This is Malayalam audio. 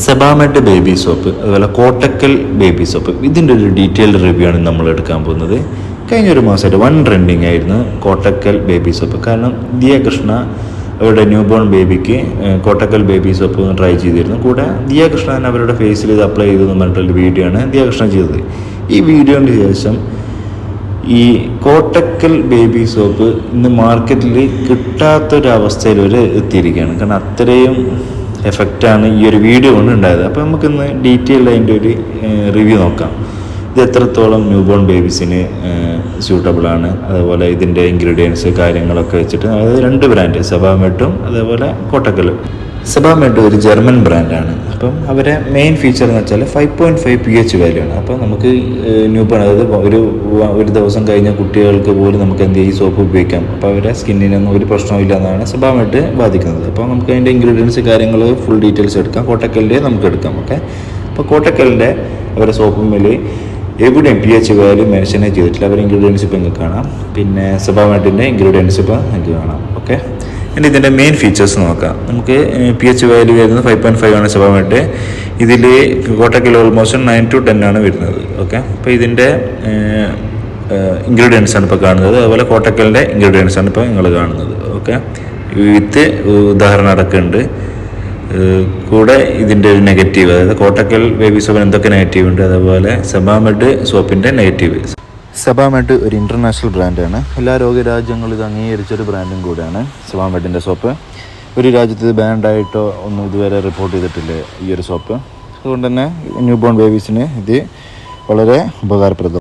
സെബാമെഡ് ബേബി സോപ്പ് അതുപോലെ കോട്ടക്കൽ ബേബി സോപ്പ് ഇതിന്റെ ഒരു ഡീറ്റെയിൽഡ് റിവ്യൂ ആണ് നമ്മൾ എടുക്കാൻ പോകുന്നത്. കഴിഞ്ഞ ഒരു മാസമായിട്ട് വൺ ട്രെൻഡിങ് ആയിരുന്നു കോട്ടക്കൽ ബേബി സോപ്പ് കാരണം ദിയ കൃഷ്ണ അവരുടെ ന്യൂ ബോൺ ബേബിക്ക് കോട്ടക്കൽ ബേബി സോപ്പ് ട്രൈ ചെയ്തിരുന്നു. കൂടെ ദിയ കൃഷ്ണൻ അവരുടെ ഫേസിൽ ഇത് അപ്ലൈ ചെയ്തെന്ന് പറഞ്ഞിട്ടൊരു വീഡിയോ ആണ് ദിയ കൃഷ്ണ ചെയ്തത്. ഈ വീഡിയോന്റെ ശേഷം ഈ കോട്ടക്കൽ ബേബി സോപ്പ് ഇന്ന് മാർക്കറ്റിൽ കിട്ടാത്തൊരവസ്ഥയിൽ ഒരു എത്തിയിരിക്കുകയാണ്. കാരണം അത്രയും എഫക്റ്റാണ് ഈ ഒരു വീഡിയോ കൊണ്ട് ഉണ്ടായത് അപ്പോൾ നമുക്കിന്ന് ഡീറ്റെയിൽ അതിന്റെ ഒരു റിവ്യൂ നോക്കാം. ഇത് എത്രത്തോളം ന്യൂ ബോൺ ബേബീസിന് സ്യൂട്ടബിളാണ് അതേപോലെ ഇതിന്റെ ഇൻഗ്രീഡിയൻസ് കാര്യങ്ങളൊക്കെ വെച്ചിട്ട് അതായത് രണ്ട് ബ്രാൻഡ് സബാമെട്ടും അതേപോലെ കോട്ടക്കലും. സബാമെട്ട് ഒരു ജർമ്മൻ ബ്രാൻഡാണ് അപ്പം അവരെ മെയിൻ ഫീച്ചർ എന്ന് വെച്ചാൽ five point five P H value ആണ്. അപ്പം നമുക്ക് ന്യൂ ബോൺ അതായത് ഒരു ഒരു ദിവസം കഴിഞ്ഞ കുട്ടികൾക്ക് പോലും നമുക്ക് എന്ത് ഈ സോപ്പ് ഉപയോഗിക്കാം. അപ്പോൾ അവരുടെ സ്കിന്നിനൊന്നും ഒരു പ്രശ്നമില്ല എന്നാണ് സ്വഭാവമായിട്ട് ബാധിക്കുന്നത്. അപ്പോൾ നമുക്ക് അതിന്റെ ഇൻഗ്രീഡിയൻസ് കാര്യങ്ങൾ ഫുൾ ഡീറ്റെയിൽസ് എടുക്കാം. കോട്ടക്കലിന്റെ നമുക്ക് എടുക്കാം. ഓക്കെ? അപ്പോൾ കോട്ടക്കലിന്റെ അവരുടെ സോപ്പുമിൽ എവിടെയും പി എച്ച് വാല്യൂ മെൻഷനേ ചെയ്തിട്ടില്ല. അവരുടെ ഇൻഗ്രീഡിയൻസ് ഇപ്പോൾ നിങ്ങൾക്ക് കാണാം. പിന്നെ സ്വഭാവമായിട്ടിന്റെ ഇൻഗ്രീഡിയൻസ് ഇപ്പോൾ നിങ്ങൾക്ക് കാണാം. ഓക്കെ? ഇനി ഇതിന്റെ മെയിൻ ഫീച്ചേഴ്സ് നോക്കാം. നമുക്ക് പി എച്ച് വാല്യൂ വരുന്നത് ഫൈവ് പോയിന്റ് ഫൈവ് ആണ് സ്വഭാവമായിട്ട് ഇതിൽ കോട്ടക്കിൽ ഓൾമോസ്റ്റ് നയൻ ടു ടെൻ ആണ് വരുന്നത്. ഓക്കെ അപ്പോൾ ഇതിന്റെ ഇൻഗ്രീഡിയൻസ് ആണ് ഇപ്പോൾ കാണുന്നത്. അതുപോലെ കോട്ടക്കലിന്റെ ഇൻഗ്രീഡിയൻസ് ആണ് ഇപ്പോൾ നിങ്ങൾ കാണുന്നത്. ഓക്കെ വിത്ത് ഉദാഹരണം അടക്കമുണ്ട്. കൂടെ ഇതിന്റെ ഒരു നെഗറ്റീവ് അതായത് കോട്ടക്കൽ ബേബി സോപ്പിന് എന്തൊക്കെ നെഗറ്റീവ് ഉണ്ട്? അതുപോലെ സെബാമെഡ് സോപ്പിന്റെ നെഗറ്റീവ് സെബാമെഡ് ഒരു ഇന്റർനാഷണൽ ബ്രാൻഡാണ് എല്ലാ രോഗരാജ്യങ്ങളും ഇത് അംഗീകരിച്ചൊരു ബ്രാൻഡും കൂടെയാണ് സെബാമെഡിന്റെ സോപ്പ് ഒരു രാജ്യത്ത് ഇത് ബാൻഡായിട്ടോ ഒന്നും ഇതുവരെ റിപ്പോർട്ട് ചെയ്തിട്ടില്ല ഈ ഒരു സോപ്പ് അതുകൊണ്ട് തന്നെ ന്യൂ ബോൺ ബേബീസിന് ഇത് വളരെ ഉപകാരപ്രദം.